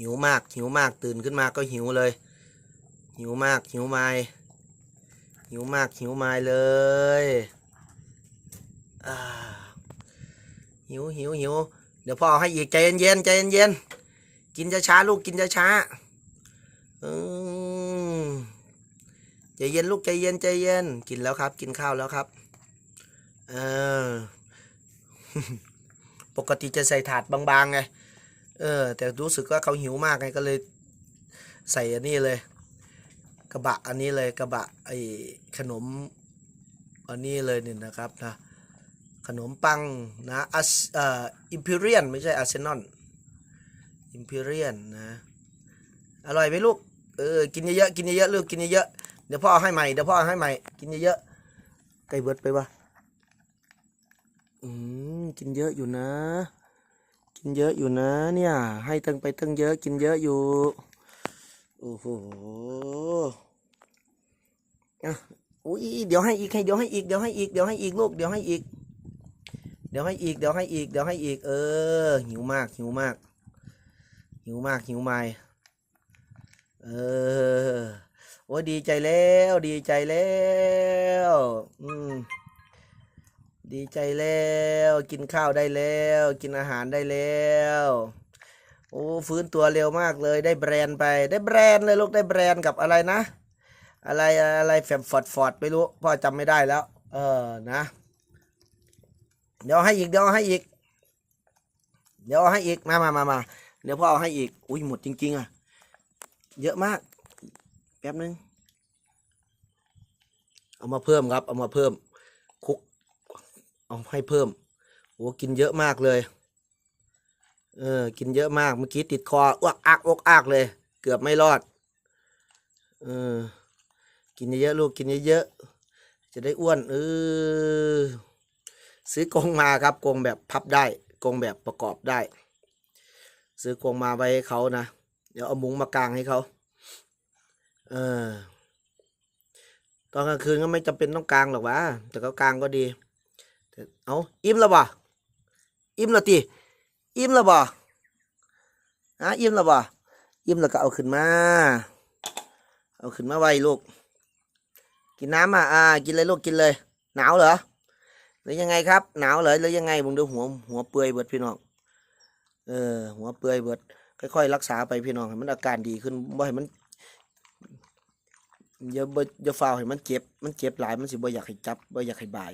หิวมาก หิวมากตื่นขึ้นมาก็หิวเลย หิวมาก หิวไม้หิวมาก หิวไม้เลยหิวหิวหิวเดี๋ยวพ่อให้อีกใจเย็นๆใจเย็นๆกินช้าๆลูกกินช้าๆอืมใจเย็นลูกใจเย็นใจเย็น กินแล้วครับ กินข้าวแล้วครับ เออ ปกติจะใส่ถาดบางๆไง เออ แต่รู้สึกว่าเขาหิวมากไงก็เลยใส่อันนี้เลย กระบะอันนี้เลยกระบะไอขนมอันนี้เลยเนี่ยนะครับนะขนมปังนะอัสเอ่ออิมพีเรียนไม่ใช่อาร์เซนอลอิมพีเรียนนะ อร่อยไหมลูกเออกินเยอะๆกินเยอะๆลูกกินเยอะๆเดี๋ยวพ่อให้ใหม่เดี๋ยวพ่อให้ใหม่กินเยอะๆใกล้เบิดไปปะอืมกินเยอะอยู่นะ กินเยอะอยู่นะเนี่ย ให้ตั้งไปตั้งเยอะกินเยอะอยู่ โอ้โหอะอุ้ยเดี๋ยวให้อีกให้เดี๋ยวให้อีกเดี๋ยวให้อีกเดี๋ยวให้อีกลูกเดี๋ยวให้อีก เดี๋ยวให้อีกเดี๋ยวให้อีกเดี๋ยวให้อีก เออ หิวมากหิวมาก หิวมากหิวไม่เออโอ้ดีใจแล้ว ดีใจแล้ว อืม ดีใจแล้ว กินข้าวได้แล้ว กินอาหารได้แล้ว โอ้ฟื้นตัวเร็วมากเลย ได้แบรนด์ไป ได้แบรนด์เลยลูกได้แบรนด์กับอะไรนะ อะไรอะไรแฟมฟอร์ดฟอร์ดไม่รู้พ่อจำไม่ได้แล้ว เออนะ เดี๋ยวให้อีกเดี๋ยวให้อีก เดี๋ยวให้อีกมามามามาเดี๋ยวพ่อเอาให้อีก อุ้ยหมดจริง ๆ อะ เยอะมาก แป๊บนึง เอามาเพิ่มครับ เอามาเพิ่มคุก เอาให้เพิ่มโอ้กินเยอะมากเลย เออ กินเยอะมาก เมื่อกี้ติดคออ้วกอักอกอักเลย เกือบไม่รอด เออ กินเยอะๆลูก กินเยอะๆ จะได้อ้วน เออ ซื้อกงมาครับ กงแบบพับได้ กงแบบประกอบได้ ซื้อกงมาไว้ให้เขานะ เดี๋ยวเอามุ้งมากางให้เขา เออ ตอนกลางคืนก็ไม่จำเป็นต้องกางหรอกวะ แต่ก็กางก็ดี เอาอิ่มแล้วบ่อิ่มแล้วตีอิ่มแล้วบ่ฮะอิ่มแล้วบ่อิ่มแล้วก็เอาขึ้นมา เอาขึ้นมาไว้ลูก กินน้ำอะอ่า กินเลยลูกกินเลย หนาวเหรอหรือยังไงครับ หนาวเลยหรือยังไงผมดูหัวหัวเปื่อยเบิดพี่น้องเออหัวเปื่อยเบิดค่อยๆรักษาไปพี่น้องให้มันอาการดีขึ้นบ่ให้มันอย่าบ่อย่าฟาวให้มันเจ็บ มันเจ็บหลายมันสิบ่อยากให้จับบ่อยากให้บาย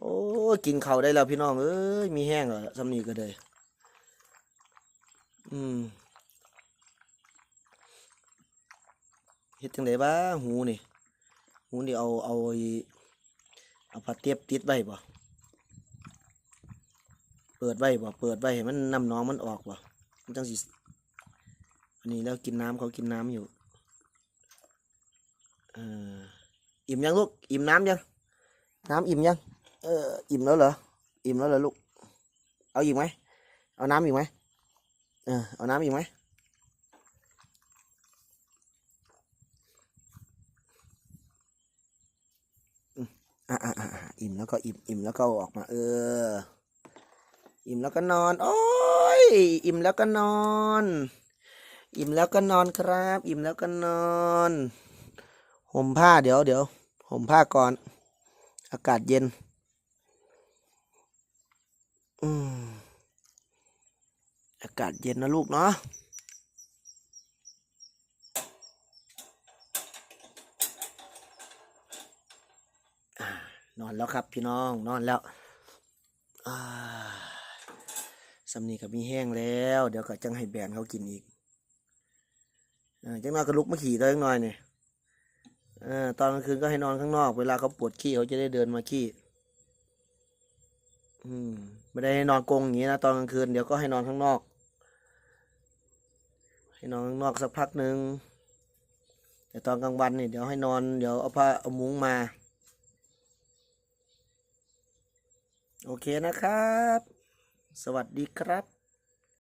โอ้กินเข้าได้แล้วพี่น้องเอ้ยมีแห้งเหรอสำนีก็เลยอืมเฮ็ดจังไดบ้าหูนี่หูนี่เอาเอาเอาผ้าเตียบติดไว้บ่เปิดไว้บ่เปิดไว้ให้มันน้ำน้องมันออกบ่มันจังสิอันนี้แล้วกินน้ำเขากินน้ำอยู่เอออิ่มยังลูกอิ่มน้ำยังน้ำอิ่มยัง เอออิ่มแล้วเหรออิ่มแล้วเหรอลูกเอาอีกไหมเอาน้ำอีกไหมเออเอาน้ำอีกไหมอะอะอะอะอิ่มแล้วก็อิ่มอิ่มแล้วก็อออกมา เออ อิ่มแล้วก็นอน โอ้ยอิ่มแล้วก็นอน อิ่มแล้วก็นอนครับ อิ่มแล้วก็นอนห่มผ้าเดี๋ยวเดี๋ยวห่มผ้าก่อน อากาศเย็น อืมอากาศเย็นนะลูกเนาะนอนแล้วครับพี่น้องนอนแล้วสำนีกับมีแห้งแล้ว เดี๋ยวก็จังให้แบนเขากินอีกอ่าจังน้อยก็ลุกมาขี่ตัวจังน้อยเนี่ยอตอนกลางคืนก็ให้นอนข้างนอก เวลาเขาปวดขี้เขาจะได้เดินมาขี้ อืม ไม่ได้ให้นอนกรงอย่างนี้นะตอนกลางคืนเดี๋ยวก็ให้นอนข้างนอก ให้นอนข้างนอกสักพักหนึ่งแต่ตอนกลางวันเนี่ยเดี๋ยวให้นอนเดี๋ยวเอาผ้าเอามุ้งมา โอเคนะครับ สวัสดีครับ